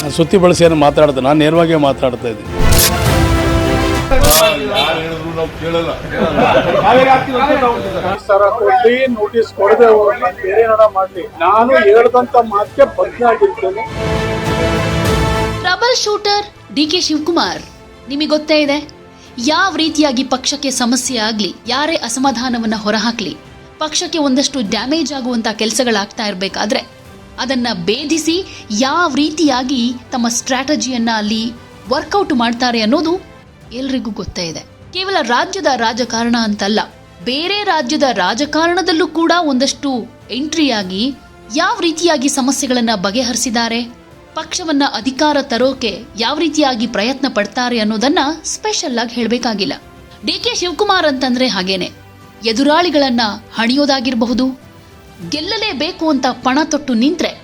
ನಾನು ಸುತ್ತಿ ಬಳಸಿ ಏನು ಮಾತಾಡ್ತೇನೆ ನಾನು ನೇರವಾಗಿ ಮಾತಾಡ್ತಾ ಇದ್ದೀನಿ. ಯಾರು ಹೇಳಿದ್ರು ನಾವು ಕೇಳಲ್ಲ ಸರ ಕೊಡ್ಲಿ ನೋಟಿಸ್ ಕೊಡದೆ ಬೇರೆ ಮಾಡ್ಲಿ. ನಾನು ಹೇಳ್ದಂತ ಮಾತಕ್ಕೆ ಬದಲಾಗಿರ್ತೇನೆ. Trouble shooter D K Shivakumar ನಿಮಗೆ ಗೊತ್ತೇ ಇದೆ? ಯಾವ ರೀತಿಯಾಗಿ ಪಕ್ಷಕ್ಕೆ ಸಮಸ್ಯೆ ಆಗಲಿ ಯಾರೇ ಅಸಮಾಧಾನವನ್ನ ಹೊರಹಾಕಲಿ ಪಕ್ಷಕ್ಕೆ ಒಂದಷ್ಟು ಡ್ಯಾಮೇಜ್ ಆಗುವಂತ ಕೆಲಸಗಳಾಗ್ತಾ ಇರಬೇಕಾದ್ರೆ ಅದನ್ನ ಭೇದಿಸಿ ಯಾವ ರೀತಿಯಾಗಿ ತಮ್ಮ ಸ್ಟ್ರಾಟಜಿಯನ್ನ ಅಲ್ಲಿ ವರ್ಕೌಟ್ ಮಾಡ್ತಾರೆ ಅನ್ನೋದು ಎಲ್ರಿಗೂ ಗೊತ್ತೇ ಇದೆ. ಕೇವಲ ರಾಜ್ಯದ ರಾಜಕಾರಣ ಅಂತಲ್ಲ, ಬೇರೆ ರಾಜ್ಯದ ರಾಜಕಾರಣದಲ್ಲೂ ಕೂಡ ಒಂದಷ್ಟು ಎಂಟ್ರಿಯಾಗಿ ಯಾವ ರೀತಿಯಾಗಿ ಸಮಸ್ಯೆಗಳನ್ನ ಬಗೆಹರಿಸಿದ್ದಾರೆ, ಪಕ್ಷವನ್ನ ಅಧಿಕಾರ ತರೋಕೆ ಯಾವ ರೀತಿಯಾಗಿ ಪ್ರಯತ್ನ ಪಡ್ತಾರೆ ಅನ್ನೋದನ್ನ ಸ್ಪೆಷಲ್ ಆಗಿ ಹೇಳಬೇಕಾಗಿಲ್ಲ. ಡಿ ಕೆ ಶಿವಕುಮಾರ್ ಅಂತಂದ್ರೆ ಹಾಗೇನೆ, ಎದುರಾಳಿಗಳನ್ನ ಹಣಿಯೋದಾಗಿರಬಹುದು ಗೆಲ್ಲಲೇಬೇಕು ಅಂತ ಪಣ ತೊಟ್ಟು ನಿಂತ್ರೆ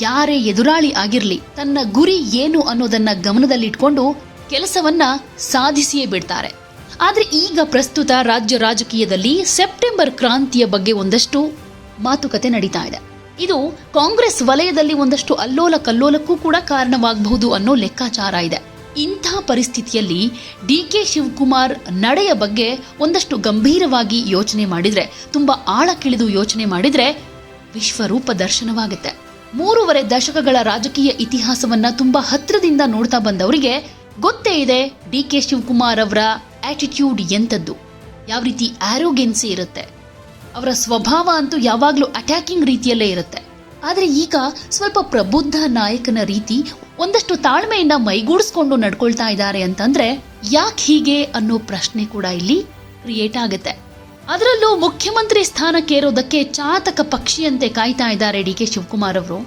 ಯಾರೇ ಎದುರಾಳಿ ಆಗಿರಲಿ ತನ್ನ ಗುರಿ ಏನು ಅನ್ನೋದನ್ನ ಗಮನದಲ್ಲಿಟ್ಕೊಂಡು ಕೆಲಸವನ್ನ ಸಾಧಿಸಿಯೇ ಬಿಡ್ತಾರೆ. ಆದ್ರೆ ಈಗ ಪ್ರಸ್ತುತ ರಾಜ್ಯ ರಾಜಕೀಯದಲ್ಲಿ ಸೆಪ್ಟೆಂಬರ್ ಕ್ರಾಂತಿಯ ಬಗ್ಗೆ ಒಂದಷ್ಟು ಮಾತುಕತೆ ನಡೀತಾ ಇದೆ. ಇದು ಕಾಂಗ್ರೆಸ್ ವಲಯದಲ್ಲಿ ಒಂದಷ್ಟು ಅಲ್ಲೋಲ ಕಲ್ಲೋಲಕ್ಕೂ ಕೂಡ ಕಾರಣವಾಗಬಹುದು ಅನ್ನೋ ಲೆಕ್ಕಾಚಾರ ಇದೆ. ಇಂಥ ಪರಿಸ್ಥಿತಿಯಲ್ಲಿ ಡಿ ಕೆ ಶಿವಕುಮಾರ್ ನಡೆಯ ಬಗ್ಗೆ ಒಂದಷ್ಟು ಗಂಭೀರವಾಗಿ ಯೋಚನೆ ಮಾಡಿದ್ರೆ, ತುಂಬಾ ಆಳಕ್ಕಿಳಿದು ಯೋಚನೆ ಮಾಡಿದ್ರೆ ವಿಶ್ವರೂಪ ದರ್ಶನವಾಗುತ್ತೆ. ಮೂರುವರೆ ದಶಕಗಳ ರಾಜಕೀಯ ಇತಿಹಾಸವನ್ನ ತುಂಬಾ ಹತ್ತಿರದಿಂದ ನೋಡ್ತಾ ಬಂದವರಿಗೆ ಗೊತ್ತೇ ಇದೆ ಡಿ ಕೆ ಶಿವಕುಮಾರ್ ಅವರ ಆಟಿಟ್ಯೂಡ್ ಎಂಥದ್ದು. ಯಾವ ರೀತಿ ಆರೋಗ್ಯನ್ಸಿ ಇರುತ್ತೆ. ಅವರ ಸ್ವಭಾವ ಅಂತೂ ಯಾವಾಗಲೂ ಅಟ್ಯಾಕಿಂಗ್ ರೀತಿಯಲ್ಲೇ ಇರುತ್ತೆ. ಆದರೆ ಈಗ ಸ್ವಲ್ಪ ಪ್ರಬುದ್ಧ ನಾಯಕನ ರೀತಿ ಒಂದಷ್ಟು ತಾಳ್ಮೆಯಿಂದ ಮೈಗೂಡಿಸ್ಕೊಂಡು ನಡ್ಕೊಳ್ತಾ ಇದ್ದಾರೆ ಅಂತಂದ್ರೆ ಯಾಕೆ ಹೀಗೆ ಅನ್ನೋ ಪ್ರಶ್ನೆ ಕೂಡ ಇಲ್ಲಿ ಕ್ರಿಯೇಟ್ ಆಗುತ್ತೆ. ಅದರಲ್ಲೂ ಮುಖ್ಯಮಂತ್ರಿ ಸ್ಥಾನಕ್ಕೇರೋದಕ್ಕೆ ಚಾತಕ ಪಕ್ಷಿಯಂತೆ ಕಾಯ್ತಾ ಇದ್ದಾರೆ ಡಿ ಕೆ ಶಿವಕುಮಾರ್ ಅವರು.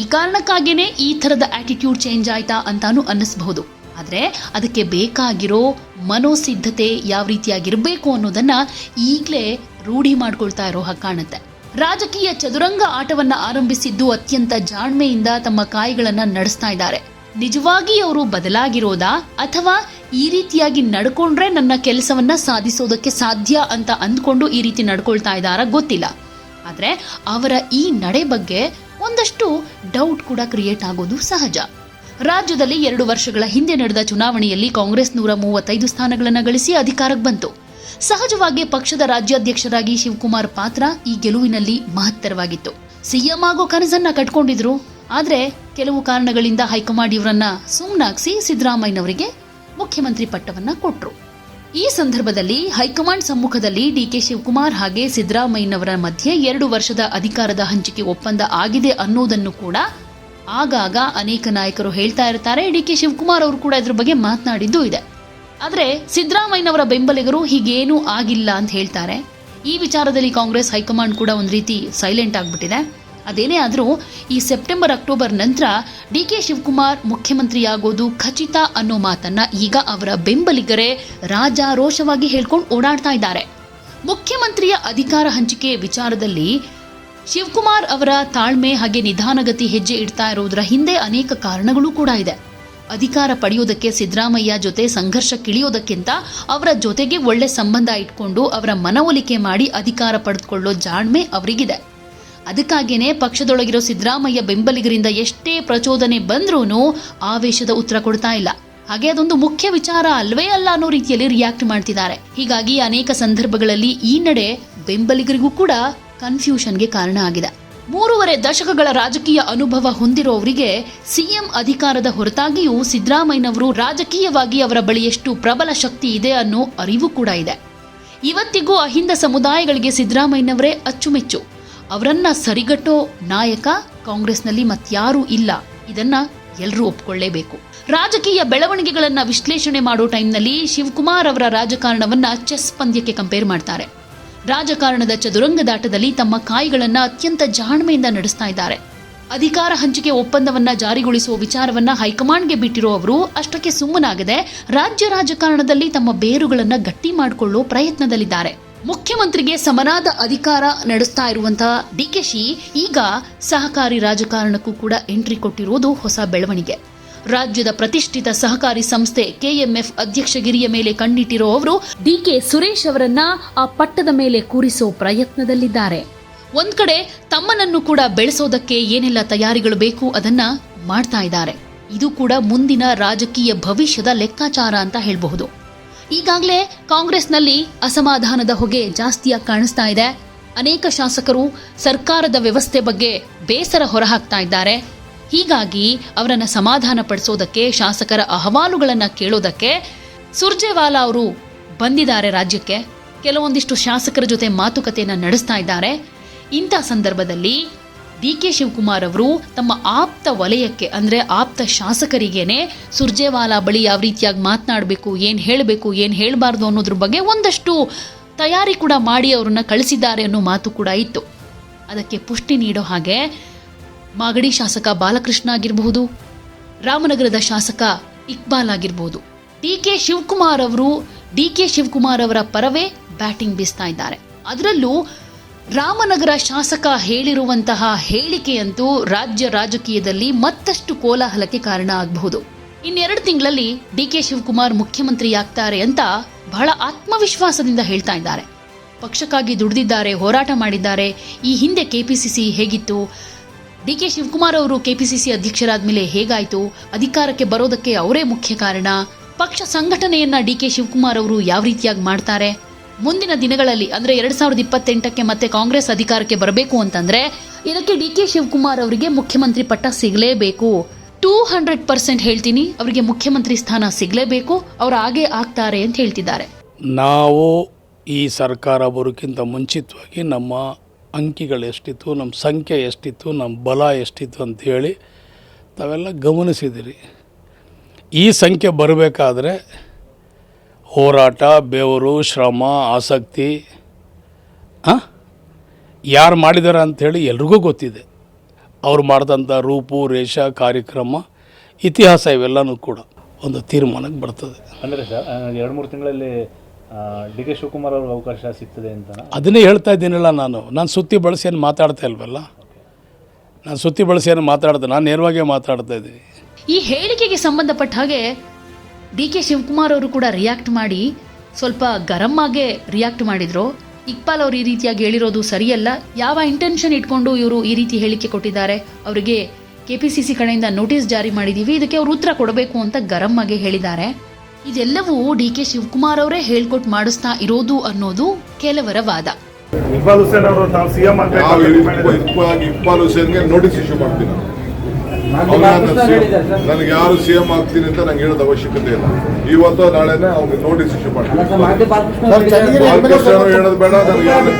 ಈ ಕಾರಣಕ್ಕಾಗೇನೆ ಈ ಥರದ ಆಟಿಟ್ಯೂಡ್ ಚೇಂಜ್ ಆಯ್ತಾ ಅಂತಾನು ಅನ್ನಿಸಬಹುದು. ಆದರೆ ಅದಕ್ಕೆ ಬೇಕಾಗಿರೋ ಮನೋಸಿದ್ಧತೆ ಯಾವ ರೀತಿಯಾಗಿರಬೇಕು ಅನ್ನೋದನ್ನ ಈಗಲೇ ರೂಢಿ ಮಾಡ್ಕೊಳ್ತಾ ಇರೋ ಹಾಗೆ ಕಾಣುತ್ತೆ. ರಾಜಕೀಯ ಚದುರಂಗ ಆಟವನ್ನ ಆರಂಭಿಸಿದ್ದು ಅತ್ಯಂತ ಜಾಣ್ಮೆಯಿಂದ ತಮ್ಮ ಕಾಯಿಗಳನ್ನ ನಡೆಸ್ತಾ ಇದ್ದಾರೆ. ನಿಜವಾಗಿ ಅವರು ಬದಲಾಗಿರೋದಾ? ಅಥವಾ ಈ ರೀತಿಯಾಗಿ ನಡ್ಕೊಂಡ್ರೆ ನನ್ನ ಕೆಲಸವನ್ನ ಸಾಧಿಸೋದಕ್ಕೆ ಸಾಧ್ಯ ಅಂತ ಅಂದ್ಕೊಂಡು ಈ ರೀತಿ ನಡ್ಕೊಳ್ತಾ ಇದ್ದಾರ ಗೊತ್ತಿಲ್ಲ. ಆದ್ರೆ ಅವರ ಈ ನಡೆ ಬಗ್ಗೆ ಒಂದಷ್ಟು ಡೌಟ್ ಕೂಡ ಕ್ರಿಯೇಟ್ ಆಗೋದು ಸಹಜ. ರಾಜ್ಯದಲ್ಲಿ ಎರಡು ವರ್ಷಗಳ ಹಿಂದೆ ನಡೆದ ಚುನಾವಣೆಯಲ್ಲಿ ಕಾಂಗ್ರೆಸ್ ನೂರ ಮೂವತ್ತೈದು ಸ್ಥಾನಗಳನ್ನು ಗಳಿಸಿ ಅಧಿಕಾರಕ್ಕೆ ಬಂತು. ಸಹಜವಾಗಿ ಪಕ್ಷದ ರಾಜ್ಯಾಧ್ಯಕ್ಷರಾಗಿ ಶಿವಕುಮಾರ್ ಪಾತ್ರ ಈ ಗೆಲುವಿನಲ್ಲಿ ಮಹತ್ತರವಾಗಿತ್ತು. ಸಿಎಂ ಆಗೋ ಕನಸನ್ನ ಕಟ್ಕೊಂಡಿದ್ರು. ಆದ್ರೆ ಕೆಲವು ಕಾರಣಗಳಿಂದ ಹೈಕಮಾಂಡ್ ಇವರನ್ನ ಸುಮ್ನಾಗ್ಸಿ ಸಿದ್ದರಾಮಯ್ಯನವರಿಗೆ ಮುಖ್ಯಮಂತ್ರಿ ಪಟ್ಟವನ್ನ ಕೊಟ್ರು. ಈ ಸಂದರ್ಭದಲ್ಲಿ ಹೈಕಮಾಂಡ್ ಸಮ್ಮುಖದಲ್ಲಿ ಡಿಕೆ ಶಿವಕುಮಾರ್ ಹಾಗೆ ಸಿದ್ದರಾಮಯ್ಯನವರ ಮಧ್ಯೆ ಎರಡು ವರ್ಷದ ಅಧಿಕಾರದ ಹಂಚಿಕೆ ಒಪ್ಪಂದ ಆಗಿದೆ ಅನ್ನೋದನ್ನು ಕೂಡ ಆಗಾಗ ಅನೇಕ ನಾಯಕರು ಹೇಳ್ತಾ ಇರ್ತಾರೆ. ಡಿ. ಕೆ. ಶಿವಕುಮಾರ್ ಅವರು ಕೂಡ ಇದ್ರ ಬಗ್ಗೆ ಮಾತನಾಡಿದ್ದು ಇದೆ. ಆದರೆ ಸಿದ್ದರಾಮಯ್ಯನವರ ಬೆಂಬಲಿಗರು ಹೀಗೇನೂ ಆಗಿಲ್ಲ ಅಂತ ಹೇಳ್ತಾರೆ. ಈ ವಿಚಾರದಲ್ಲಿ ಕಾಂಗ್ರೆಸ್ ಹೈಕಮಾಂಡ್ ಕೂಡ ಒಂದು ರೀತಿ ಸೈಲೆಂಟ್ ಆಗಿಬಿಟ್ಟಿದೆ. ಅದೇನೇ ಆದರೂ ಈ ಸೆಪ್ಟೆಂಬರ್, ಅಕ್ಟೋಬರ್ ನಂತರ ಡಿ ಕೆ ಶಿವಕುಮಾರ್ ಮುಖ್ಯಮಂತ್ರಿಯಾಗೋದು ಖಚಿತ ಅನ್ನೋ ಮಾತನ್ನ ಈಗ ಅವರ ಬೆಂಬಲಿಗರೇ ರಾಜಾರೋಷವಾಗಿ ಹೇಳ್ಕೊಂಡು ಓಡಾಡ್ತಾ ಇದ್ದಾರೆ. ಮುಖ್ಯಮಂತ್ರಿಯ ಅಧಿಕಾರ ಹಂಚಿಕೆ ವಿಚಾರದಲ್ಲಿ ಶಿವಕುಮಾರ್ ಅವರ ತಾಳ್ಮೆ ಹಾಗೆ ನಿಧಾನಗತಿ ಹೆಜ್ಜೆ ಇಡ್ತಾ ಇರೋದರ ಹಿಂದೆ ಅನೇಕ ಕಾರಣಗಳು ಕೂಡ ಇದೆ. ಅಧಿಕಾರ ಪಡೆಯೋದಕ್ಕೆ ಸಿದ್ದರಾಮಯ್ಯ ಜೊತೆ ಸಂಘರ್ಷಕ್ಕಿಳಿಯೋದಕ್ಕಿಂತ ಅವರ ಜೊತೆಗೆ ಒಳ್ಳೆ ಸಂಬಂಧ ಇಟ್ಕೊಂಡು ಅವರ ಮನವೊಲಿಕೆ ಮಾಡಿ ಅಧಿಕಾರ ಪಡೆದುಕೊಳ್ಳೋ ಜಾಣ್ಮೆ ಅವರಿಗಿದೆ. ಅದಕ್ಕಾಗಿಯೇ ಪಕ್ಷದೊಳಗಿರೋ ಸಿದ್ದರಾಮಯ್ಯ ಬೆಂಬಲಿಗರಿಂದ ಎಷ್ಟೇ ಪ್ರಚೋದನೆ ಬಂದ್ರೂ ಆವೇಶದ ಉತ್ತರ ಕೊಡ್ತಾ ಇಲ್ಲ. ಹಾಗೆ ಅದೊಂದು ಮುಖ್ಯ ವಿಚಾರ ಅಲ್ವೇ ಅಲ್ಲ ಅನ್ನೋ ರೀತಿಯಲ್ಲಿ ರಿಯಾಕ್ಟ್ ಮಾಡ್ತಿದ್ದಾರೆ. ಹೀಗಾಗಿ ಅನೇಕ ಸಂದರ್ಭಗಳಲ್ಲಿ ಈ ನಡೆ ಬೆಂಬಲಿಗರಿಗೂ ಕೂಡ ಕನ್ಫ್ಯೂಷನ್ಗೆ ಕಾರಣ ಆಗಿದೆ. ಮೂರುವರೆ ದಶಕಗಳ ರಾಜಕೀಯ ಅನುಭವ ಹೊಂದಿರೋವರಿಗೆ ಸಿಎಂ ಅಧಿಕಾರದ ಹೊರತಾಗಿಯೂ ಸಿದ್ದರಾಮಯ್ಯನವರು ರಾಜಕೀಯವಾಗಿ ಅವರ ಬಳಿ ಎಷ್ಟು ಪ್ರಬಲ ಶಕ್ತಿ ಇದೆ ಅನ್ನೋ ಅರಿವು ಕೂಡ ಇದೆ. ಇವತ್ತಿಗೂ ಅಹಿಂದ ಸಮುದಾಯಗಳಿಗೆ ಸಿದ್ದರಾಮಯ್ಯನವರೇ ಅಚ್ಚುಮೆಚ್ಚು. ಅವರನ್ನ ಸರಿಗಟ್ಟೋ ನಾಯಕ ಕಾಂಗ್ರೆಸ್ನಲ್ಲಿ ಮತ್ಯಾರೂ ಇಲ್ಲ. ಇದನ್ನ ಎಲ್ಲರೂ ಒಪ್ಕೊಳ್ಳೇಬೇಕು. ರಾಜಕೀಯ ಬೆಳವಣಿಗೆಗಳನ್ನು ವಿಶ್ಲೇಷಣೆ ಮಾಡೋ ಟೈಮ್ನಲ್ಲಿ ಶಿವಕುಮಾರ್ ಅವರ ರಾಜಕಾರಣವನ್ನ ಚೆಸ್ ಪಂದ್ಯಕ್ಕೆ ಕಂಪೇರ್ ಮಾಡ್ತಾರೆ. ರಾಜಕಾರಣದ ಚದುರಂಗದಾಟದಲ್ಲಿ ತಮ್ಮ ಕಾಯಿಗಳನ್ನು ಅತ್ಯಂತ ಜಾಣ್ಮೆಯಿಂದ ನಡೆಸ್ತಾ ಇದ್ದಾರೆ. ಅಧಿಕಾರ ಹಂಚಿಕೆ ಒಪ್ಪಂದವನ್ನ ಜಾರಿಗೊಳಿಸುವ ವಿಚಾರವನ್ನ ಹೈಕಮಾಂಡ್ಗೆ ಬಿಟ್ಟಿರೋ ಅವರು ಅಷ್ಟಕ್ಕೆ ಸುಮ್ಮನಾಗದೆ ರಾಜ್ಯ ರಾಜಕಾರಣದಲ್ಲಿ ತಮ್ಮ ಬೇರುಗಳನ್ನ ಗಟ್ಟಿ ಮಾಡಿಕೊಳ್ಳೋ ಪ್ರಯತ್ನದಲ್ಲಿದ್ದಾರೆ. ಮುಖ್ಯಮಂತ್ರಿಗೆ ಸಮನಾದ ಅಧಿಕಾರ ನಡೆಸ್ತಾ ಇರುವಂತಹ ಡಿಕೆಶಿ ಈಗ ಸಹಕಾರಿ ರಾಜಕಾರಣಕ್ಕೂ ಕೂಡ ಎಂಟ್ರಿ ಕೊಟ್ಟಿರುವುದು ಹೊಸ ಬೆಳವಣಿಗೆ. ರಾಜ್ಯದ ಪ್ರತಿಷ್ಠಿತ ಸಹಕಾರಿ ಸಂಸ್ಥೆ ಕೆಎಂಎಫ್ ಅಧ್ಯಕ್ಷಗಿರಿಯ ಮೇಲೆ ಕಣ್ಣಿಟ್ಟಿರೋ ಅವರು ಡಿಕೆ ಸುರೇಶ್ ಅವರನ್ನ ಆ ಪಟ್ಟದ ಮೇಲೆ ಕೂರಿಸೋ ಪ್ರಯತ್ನದಲ್ಲಿದ್ದಾರೆ. ಒಂದ್ ಕಡೆ ತಮ್ಮನನ್ನು ಕೂಡ ಬೆಳೆಸೋದಕ್ಕೆ ಏನೆಲ್ಲ ತಯಾರಿಗಳು ಬೇಕು ಅದನ್ನ ಮಾಡ್ತಾ ಇದ್ದಾರೆ. ಇದು ಕೂಡ ಮುಂದಿನ ರಾಜಕೀಯ ಭವಿಷ್ಯದ ಲೆಕ್ಕಾಚಾರ ಅಂತ ಹೇಳಬಹುದು. ಈಗಾಗಲೇ ಕಾಂಗ್ರೆಸ್ನಲ್ಲಿ ಅಸಮಾಧಾನದ ಹೊಗೆ ಜಾಸ್ತಿಯಾಗಿ ಕಾಣಿಸ್ತಾ ಇದೆ. ಅನೇಕ ಶಾಸಕರು ಸರ್ಕಾರದ ವ್ಯವಸ್ಥೆ ಬಗ್ಗೆ ಬೇಸರ ಹೊರಹಾಕ್ತಾ ಇದ್ದಾರೆ. ಹೀಗಾಗಿ ಅವರನ್ನು ಸಮಾಧಾನ ಪಡಿಸೋದಕ್ಕೆ ಶಾಸಕರ ಅಹವಾಲುಗಳನ್ನು ಕೇಳೋದಕ್ಕೆ ಸುರ್ಜೇವಾಲಾ ಅವರು ಬಂದಿದ್ದಾರೆ ರಾಜ್ಯಕ್ಕೆ. ಕೆಲವೊಂದಿಷ್ಟು ಶಾಸಕರ ಜೊತೆ ಮಾತುಕತೆಯನ್ನು ನಡೆಸ್ತಾ ಇದ್ದಾರೆ. ಇಂಥ ಸಂದರ್ಭದಲ್ಲಿ ಡಿ ಕೆ ಶಿವಕುಮಾರ್ ಅವರು ತಮ್ಮ ಆಪ್ತ ವಲಯಕ್ಕೆ, ಅಂದರೆ ಆಪ್ತ ಶಾಸಕರಿಗೇನೆ ಸುರ್ಜೇವಾಲಾ ಬಳಿ ಯಾವ ರೀತಿಯಾಗಿ ಮಾತನಾಡಬೇಕು, ಏನು ಹೇಳಬೇಕು, ಏನು ಹೇಳಬಾರ್ದು ಅನ್ನೋದ್ರ ಬಗ್ಗೆ ಒಂದಷ್ಟು ತಯಾರಿ ಕೂಡ ಮಾಡಿ ಅವರನ್ನು ಕಳಿಸಿದ್ದಾರೆ ಅನ್ನೋ ಮಾತು ಕೂಡ ಇತ್ತು. ಅದಕ್ಕೆ ಪುಷ್ಟಿ ನೀಡೋ ಹಾಗೆ ಮಾಗಡಿ ಶಾಸಕ ಬಾಲಕೃಷ್ಣ ಆಗಿರಬಹುದು, ರಾಮನಗರದ ಶಾಸಕ ಇಕ್ಬಾಲ್ ಆಗಿರಬಹುದು. ಡಿ ಕೆ ಶಿವಕುಮಾರ್ ಅವರು, ಡಿ ಕೆ ಶಿವಕುಮಾರ್ ಅವರ ಪರವೇ ಬ್ಯಾಟಿಂಗ್ ಬೀಸ್ತಾ ಇದ್ದಾರೆ. ಅದರಲ್ಲೂ ರಾಮನಗರ ಶಾಸಕ ಹೇಳಿರುವಂತಹ ಹೇಳಿಕೆಯಂತೂ ರಾಜ್ಯ ರಾಜಕೀಯದಲ್ಲಿ ಮತ್ತಷ್ಟು ಕೋಲಾಹಲಕ್ಕೆ ಕಾರಣ ಆಗಬಹುದು. ಇನ್ನೆರಡು ತಿಂಗಳಲ್ಲಿ ಡಿ ಕೆ ಶಿವಕುಮಾರ್ ಮುಖ್ಯಮಂತ್ರಿಯಾಗ್ತಾರೆ ಅಂತ ಬಹಳ ಆತ್ಮವಿಶ್ವಾಸದಿಂದ ಹೇಳ್ತಾ ಇದ್ದಾರೆ. ಪಕ್ಷಕ್ಕಾಗಿ ದುಡಿದಿದ್ದಾರೆ, ಹೋರಾಟ ಮಾಡಿದ್ದಾರೆ. ಈ ಹಿಂದೆ ಕೆಪಿಸಿಸಿ ಹೇಗಿತ್ತು? ಡಿ ಕೆ ಶಿವಕುಮಾರ್ ಅವರು ಕೆಪಿಸಿಸಿ ಅಧ್ಯಕ್ಷರಾದ ಮೇಲೆ ಹೇಗಾಯಿತು? ಅಧಿಕಾರಕ್ಕೆ ಬರೋದಕ್ಕೆ ಅವರೇ ಮುಖ್ಯ ಕಾರಣ? ಪಕ್ಷ ಸಂಘಟನೆಯನ್ನ ಡಿ ಕೆ ಶಿವಕುಮಾರ್ ಅವರು ಯಾವ ರೀತಿಯಾಗಿ ಮಾಡ್ತಾರೆ? ಮುಂದಿನ ದಿನಗಳಲ್ಲಿ, ಅಂದ್ರೆ ಎರಡ್ ಸಾವಿರದ ಇಪ್ಪತ್ತೆಂಟಕ್ಕೆ ಮತ್ತೆ ಕಾಂಗ್ರೆಸ್ ಅಧಿಕಾರಕ್ಕೆ ಬರಬೇಕು ಅಂತಂದ್ರೆ, ಇದಕ್ಕೆ ಡಿ ಕೆ ಶಿವಕುಮಾರ್ ಅವರಿಗೆ ಮುಖ್ಯಮಂತ್ರಿ ಪಟ್ಟ ಸಿಗಲೇಬೇಕು. ಟೂ ಹಂಡ್ರೆಡ್ ಪರ್ಸೆಂಟ್ ಹೇಳ್ತೀನಿ, ಅವರಿಗೆ ಮುಖ್ಯಮಂತ್ರಿ ಸ್ಥಾನ ಸಿಗಲೇಬೇಕು, ಅವ್ರು ಹಾಗೆ ಆಗ್ತಾರೆ ಅಂತ ಹೇಳ್ತಿದ್ದಾರೆ. ನಾವು ಈ ಸರ್ಕಾರ ಬರೋಕ್ಕಿಂತ ಮುಂಚಿತವಾಗಿ ನಮ್ಮ ಅಂಕಿಗಳು ಎಷ್ಟಿತ್ತು, ನಮ್ಮ ಸಂಖ್ಯೆ ಎಷ್ಟಿತ್ತು, ನಮ್ಮ ಬಲ ಎಷ್ಟಿತ್ತು ಅಂಥೇಳಿ ತಾವೆಲ್ಲ ಗಮನಿಸಿದಿರಿ. ಈ ಸಂಖ್ಯೆ ಬರಬೇಕಾದ್ರೆ ಹೋರಾಟ, ಬೆವರು, ಶ್ರಮ, ಆಸಕ್ತಿ ಯಾರು ಮಾಡಿದ್ದಾರೆ ಅಂಥೇಳಿ ಎಲ್ರಿಗೂ ಗೊತ್ತಿದೆ. ಅವ್ರು ಮಾಡಿದಂಥ ರೂಪು, ರೇಷ, ಕಾರ್ಯಕ್ರಮ, ಇತಿಹಾಸ ಇವೆಲ್ಲನೂ ಕೂಡ ಒಂದು ತೀರ್ಮಾನಕ್ಕೆ ಬರ್ತದೆ. ಅಂದರೆ ಸರ್ ಎರಡು, ಮೂರು ತಿಂಗಳಲ್ಲಿ ಡಿ ಕೆ ಶಿವಕುಮಾರ್ ಅವ್ರಿಗೆ ಅವಕಾಶ ಸಿಗ್ತದೆ ಅಂತ ಅದನ್ನೇ ಹೇಳ್ತಾ ಇದ್ದೀನಲ್ಲ ನಾನು. ನಾನು ಸುತ್ತಿ ಬಳಸಿ ಏನು ಮಾತಾಡ್ತಾ ಇಲ್ವಲ್ಲ? ನಾನು ಸುತ್ತಿ ಬಳಸಿ ಏನು ಮಾತಾಡ್ದೆ ನಾನು ನೇರವಾಗಿ ಮಾತಾಡ್ತಾ ಇದ್ದೀನಿ. ಈ ಹೇಳಿಕೆಗೆ ಸಂಬಂಧಪಟ್ಟ ಹಾಗೆ ಡಿ ಕೆ ಶಿವಕುಮಾರ್ ಅವರು ಕೂಡ ರಿಯಾಕ್ಟ್ ಮಾಡಿ ಸ್ವಲ್ಪ ಗರಂ ಆಗೇ ರಿಯಾಕ್ಟ್ ಮಾಡಿದ್ರು. ಇಕ್ಬಾಲ್ ಅವರು ಈ ರೀತಿಯಾಗಿ ಹೇಳಿರೋದು ಸರಿಯಲ್ಲ. ಯಾವ ಇಂಟೆನ್ಷನ್ ಇಟ್ಕೊಂಡು ಇವರು ಈ ರೀತಿ ಹೇಳಿಕೆ ಕೊಟ್ಟಿದ್ದಾರೆ? ಅವರಿಗೆ ಕೆಪಿಸಿಸಿ ಕಡೆಯಿಂದ ನೋಟಿಸ್ ಜಾರಿ ಮಾಡಿದ್ದೀವಿ ಇದಕ್ಕೆ ಅವರು ಉತ್ತರ ಕೊಡಬೇಕು ಅಂತ ಗರಂ ಆಗಿ ಹೇಳಿದ್ದಾರೆ. ಇದೆಲ್ಲವೂ ಡಿ ಕೆ ಶಿವಕುಮಾರ್ ಅವರೇ ಹೇಳ್ಕೊಟ್ ಮಾಡಿಸ್ತಾ ಇರೋದು ಅನ್ನೋದು ಕೆಲವರ ವಾದ. ಇಕ್ಬಾಲ್ ಹುಸೇನ್ ಅವರು ತಾವು ಸಿಎಂ ನಾವು ಆಗಬೇಕು ಇಕ್ಬಾಲ್ ಇಕ್ಬಾಲ್ ಹುಸೇನ್ಗೆ ನೋಟಿಸ್ ಇಶ್ಯೂ ಮಾಡ್ತೀನಿ ನನಗೆ ಯಾರು ಸಿಎಂ ಆಗ್ತೀನಿ ಅಂತ ನಂಗೆ ಹೇಳೋದು ಅವಶ್ಯಕತೆ ಇಲ್ಲ. ಇವತ್ತು ನಾಳೆನೆ ಅವ್ರಿಗೆ ನೋಟಿಸ್ ಇಶ್ಯೂ ಮಾಡ್ತೀನಿ. ಬಾಲಕೃಷ್ಣ ಹೇಳೋದು ಬೇಡ ನನಗೆ ಯಾರು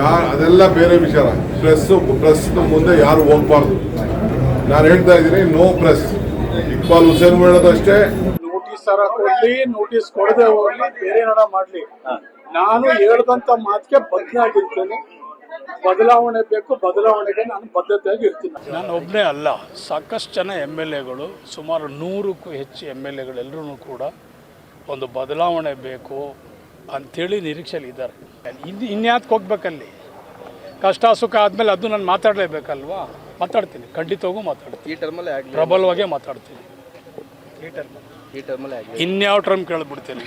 ಯಾರು ಅದೆಲ್ಲ ಬೇರೆ ವಿಚಾರ. ಪ್ರೆಸ್ ಪ್ರೆಸ್ ಮುಂದೆ ಯಾರು ಹೋಗ್ಬಾರ್ದು. ನಾನು ಹೇಳ್ತಾ ಇದ್ದೀನಿ ನೋ ಪ್ರೆಸ್ ಇಕ್ಬಾಲ್ ಹುಸೇನ್ ಹೇಳೋದು ಅಷ್ಟೇ. ತರ ಕೊಡ್ಲಿ ನೋಟಿಸ್ ಕೊಡದೆ ಹೋಗ್ಲಿ ಬೇರೆ ಏನಾರ ಮಾಡ್ಲಿ. ನಾನು ಹೇಳ್ದಂತ ಮಾತಿಗೆ ಬದಲಾಗಿರ್ತೇನೆ ಬದಲಾವಣೆ ಬೇಕು ಬದಲಾವಣೆಗೆ ನಾನು ಬದ್ಧತೆಯಾಗಿ ಇರ್ತೀನಿ. ನಾನು ಒಬ್ಬನೇ ಅಲ್ಲ ಸಾಕಷ್ಟು ಜನ ಎಂ ಎಲ್ ಎಗಳು ಸುಮಾರು ನೂರಕ್ಕೂ ಹೆಚ್ಚು ಎಂ ಎಲ್ ಎಗಳೆಲ್ಲರೂ ಕೂಡ ಒಂದು ಬದಲಾವಣೆ ಬೇಕು ಅಂಥೇಳಿ ನಿರೀಕ್ಷೆಯಲ್ಲಿ ಇದ್ದಾರೆ. ಇನ್ನು ಇನ್ಯಾತಕ್ಕೆ ಹೋಗ್ಬೇಕಲ್ಲಿ? ಕಷ್ಟ ಸುಖ ಆದಮೇಲೆ ಅದು ನಾನು ಮಾತಾಡಲೇಬೇಕಲ್ವಾ? ಮಾತಾಡ್ತೀನಿ. ಖಂಡಿತವಾಗೂ ಮಾತಾಡ್ತೀನಿ. ಈ ಟರ್ಮಲ್ಲೇ ಪ್ರಬಲವಾಗೇ ಮಾತಾಡ್ತೀನಿ. ಈ ಟರ್ಮಲ್ಲೇ ಇನ್ಯಾವ ಟರ್ಮ್ ಕೇಳಿಬಿಡ್ತೀನಿ.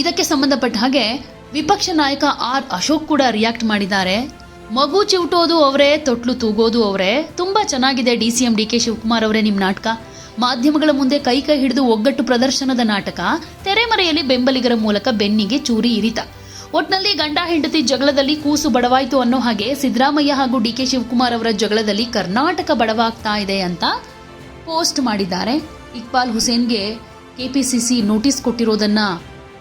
ಇದಕ್ಕೆ ಸಂಬಂಧಪಟ್ಟ ಹಾಗೆ ವಿಪಕ್ಷ ನಾಯಕ ಆರ್ ಅಶೋಕ್ ಕೂಡ ರಿಯಾಕ್ಟ್ ಮಾಡಿದ್ದಾರೆ. ಮಗು ಚಿವುಟೋದು ಅವರೇ ತೊಟ್ಲು ತೂಗೋದು ಅವರೇ. ತುಂಬಾ ಚೆನ್ನಾಗಿದೆ D C M D K Shivakumar ಅವರೇ ನಿಮ್ಮ ನಾಟಕ. ಮಾಧ್ಯಮಗಳ ಮುಂದೆ ಕೈ ಕೈ ಹಿಡಿದು ಒಗ್ಗಟ್ಟು ಪ್ರದರ್ಶನದ ನಾಟಕ. ತೆರೆಮರೆಯಲ್ಲಿ ಬೆಂಬಲಿಗರ ಮೂಲಕ ಬೆನ್ನಿಗೆ ಚೂರಿ ಇರಿತ. ಒಟ್ನಲ್ಲಿ ಗಂಡ ಹೆಂಡತಿ ಜಗಳದಲ್ಲಿ ಕೂಸು ಬಡವಾಯಿತು ಅನ್ನೋ ಹಾಗೆ ಸಿದ್ದರಾಮಯ್ಯ ಹಾಗೂ ಡಿ ಕೆ ಶಿವಕುಮಾರ್ ಅವರ ಜಗಳದಲ್ಲಿ ಕರ್ನಾಟಕ ಬಡವಾಗ್ತಾ ಇದೆ ಅಂತ ಪೋಸ್ಟ್ ಮಾಡಿದ್ದಾರೆ. Iqbal ಹುಸೇನ್ಗೆ K P C C notice ಕೊಟ್ಟಿರೋದನ್ನ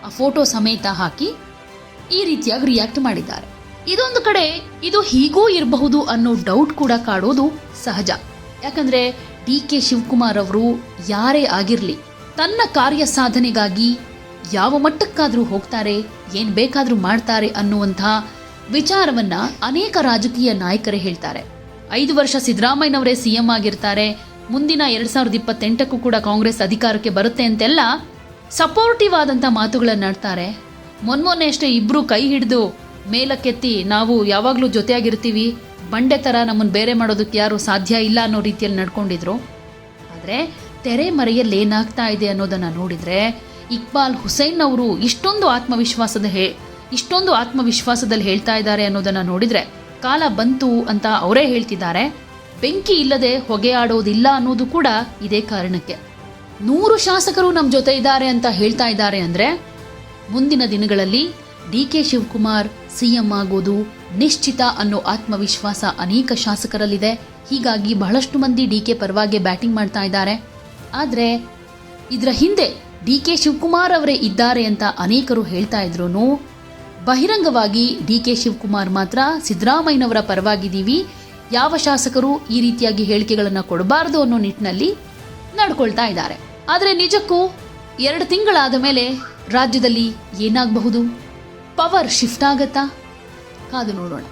ಆ ಫೋಟೋ ಸಮೇತ ಹಾಕಿ ಈ ರೀತಿಯಾಗಿ ರಿಯಾಕ್ಟ್ ಮಾಡಿದ್ದಾರೆ. ಇದೊಂದು ಕಡೆ ಇದು ಹೀಗೂ ಇರಬಹುದು ಅನ್ನೋ ಡೌಟ್ ಕೂಡ ಕಾಡೋದು ಸಹಜ. ಯಾಕಂದ್ರೆ ಡಿ ಕೆ ಶಿವಕುಮಾರ್ ಅವರು ಯಾರೇ ಆಗಿರಲಿ, ತನ್ನ ಕಾರ್ಯ ಸಾಧನೆಗಾಗಿ ಯಾವ ಮಟ್ಟಕ್ಕಾದರೂ ಹೋಗ್ತಾರೆ, ಏನು ಬೇಕಾದರೂ ಮಾಡ್ತಾರೆ ಅನ್ನುವಂಥ ವಿಚಾರವನ್ನ ಅನೇಕ ರಾಜಕೀಯ ನಾಯಕರೇ ಹೇಳ್ತಾರೆ. ಐದು ವರ್ಷ ಸಿದ್ದರಾಮಯ್ಯನವರೇ ಸಿಎಂ ಆಗಿರ್ತಾರೆ ಮುಂದಿನ ಎರಡ್ ಸಾವಿರದ ಇಪ್ಪತ್ತೆಂಟಕ್ಕೂ ಕೂಡ ಕಾಂಗ್ರೆಸ್ ಅಧಿಕಾರಕ್ಕೆ ಬರುತ್ತೆ ಅಂತೆಲ್ಲ ಸಪೋರ್ಟಿವ್ ಆದಂಥ ಮಾತುಗಳನ್ನಾಡ್ತಾರೆ ಮೊನ್ಮೊನ್ನೆ ಅಷ್ಟೇ ಇಬ್ರು ಕೈ ಹಿಡಿದು ಮೇಲಕ್ಕೆತ್ತಿ ನಾವು ಯಾವಾಗಲೂ ಜೊತೆಯಾಗಿರ್ತೀವಿ, ಬಂಡೆ ಥರ ನಮ್ಮನ್ನು ಬೇರೆ ಮಾಡೋದಕ್ಕೆ ಯಾರು ಸಾಧ್ಯ ಇಲ್ಲ ಅನ್ನೋ ರೀತಿಯಲ್ಲಿ ನಡ್ಕೊಂಡಿದ್ರು. ಆದರೆ ತೆರೆಮರೆಯಲ್ಲಿ ಏನಾಗ್ತಾ ಇದೆ ಅನ್ನೋದನ್ನ ನೋಡಿದ್ರೆ ಇಕ್ಬಾಲ್ ಹುಸೈನ್ ಅವರು ಇಷ್ಟೊಂದು ಆತ್ಮವಿಶ್ವಾಸದ ಹೇ, ಇಷ್ಟೊಂದು ಆತ್ಮವಿಶ್ವಾಸದಲ್ಲಿ ಹೇಳ್ತಾ ಇದ್ದಾರೆ ಅನ್ನೋದನ್ನ ನೋಡಿದ್ರೆ ಕಾಲ ಬಂತು ಅಂತ ಅವರೇ ಹೇಳ್ತಿದ್ದಾರೆ. ಬೆಂಕಿ ಇಲ್ಲದೆ ಹೊಗೆ ಆಡೋದಿಲ್ಲ ಅನ್ನೋದು ಕೂಡ ಇದೇ ಕಾರಣಕ್ಕೆ. ನೂರು ಶಾಸಕರು ನಮ್ಮ ಜೊತೆ ಇದ್ದಾರೆ ಅಂತ ಹೇಳ್ತಾ ಇದ್ದಾರೆ ಅಂದ್ರೆ, ಮುಂದಿನ ದಿನಗಳಲ್ಲಿ ಡಿ ಕೆ ಶಿವಕುಮಾರ್ ಸಿಎಂ ಆಗೋದು ನಿಶ್ಚಿತ ಅನ್ನೋ ಆತ್ಮವಿಶ್ವಾಸ ಅನೇಕ ಶಾಸಕರಲ್ಲಿದೆ. ಹೀಗಾಗಿ ಬಹಳಷ್ಟು ಮಂದಿ ಡಿ ಕೆ ಪರವಾಗಿ ಬ್ಯಾಟಿಂಗ್ ಮಾಡ್ತಾ ಇದ್ದಾರೆ. ಆದರೆ, ಇದರ ಹಿಂದೆ ಡಿ ಕೆ ಶಿವಕುಮಾರ್ ಅವರೇ ಇದ್ದಾರೆ ಅಂತ ಅನೇಕರು ಹೇಳ್ತಾ ಇದ್ರು ಬಹಿರಂಗವಾಗಿ ಡಿ ಕೆ ಶಿವಕುಮಾರ್ ಮಾತ್ರ ಸಿದ್ದರಾಮಯ್ಯನವರ ಪರವಾಗಿದ್ದೀವಿ. ಯಾವ ಶಾಸಕರು ಈ ರೀತಿಯಾಗಿ ಹೇಳಿಕೆಗಳನ್ನು ಕೊಡಬಾರದು ಅನ್ನೋ ನಿಟ್ಟಿನಲ್ಲಿ ನಡ್ಕೊಳ್ತಾ ಇದ್ದಾರೆ. ಆದರೆ ನಿಜಕ್ಕೂ ಎರಡು ತಿಂಗಳಾದ ಮೇಲೆ ರಾಜ್ಯದಲ್ಲಿ ಏನಾಗಬಹುದು? ಪವರ್ ಶಿಫ್ಟ್ ಆಗತ್ತಾ? ಕಾದು ನೋಡೋಣ.